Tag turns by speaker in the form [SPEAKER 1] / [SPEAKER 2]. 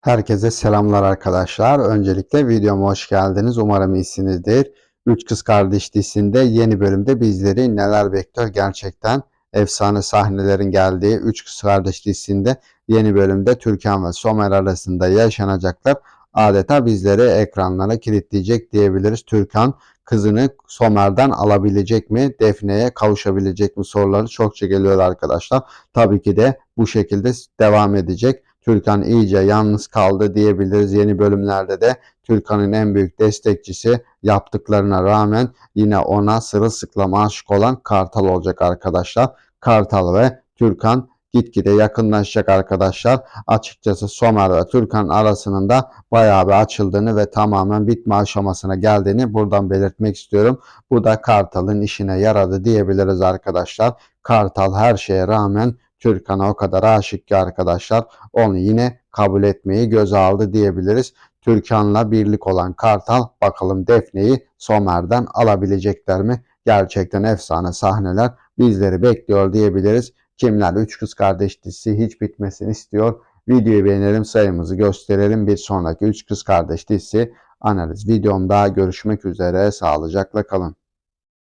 [SPEAKER 1] Herkese selamlar arkadaşlar. Öncelikle videoma hoş geldiniz. Umarım iyisinizdir. Üç Kız Kardeş dizisinde yeni bölümde bizleri neler bekliyor gerçekten efsane sahnelerin geldiği Üç Kız Kardeş dizisinde yeni bölümde Türkan ve Somer arasında yaşanacaklar adeta bizleri ekranlara kilitleyecek diyebiliriz. Türkan kızını Somer'den alabilecek mi? Defne'ye kavuşabilecek mi? Soruları çokça geliyor arkadaşlar. Tabii ki de bu şekilde devam edecek. Türkan iyice yalnız kaldı diyebiliriz. Yeni bölümlerde de Türkan'ın en büyük destekçisi yaptıklarına rağmen yine ona sırılsıklam aşık olan Kartal olacak arkadaşlar. Kartal ve Türkan gitgide yakınlaşacak arkadaşlar. Açıkçası Somer ve Türkan arasının da bayağı bir açıldığını ve tamamen bitme aşamasına geldiğini buradan belirtmek istiyorum. Bu da Kartal'ın işine yaradı diyebiliriz arkadaşlar. Kartal her şeye rağmen Türkan'a o kadar aşık ki arkadaşlar onu yine kabul etmeyi göze aldı diyebiliriz. Türkan'la birlik olan Kartal bakalım Defne'yi Somer'den alabilecekler mi? Gerçekten efsane sahneler bizleri bekliyor diyebiliriz. Kimler 3 kız kardeş dizisi hiç bitmesini istiyor. Videoyu beğenelim sayımızı gösterelim. Bir sonraki 3 kız kardeş dizisi analiz videomda görüşmek üzere. Sağlıcakla kalın.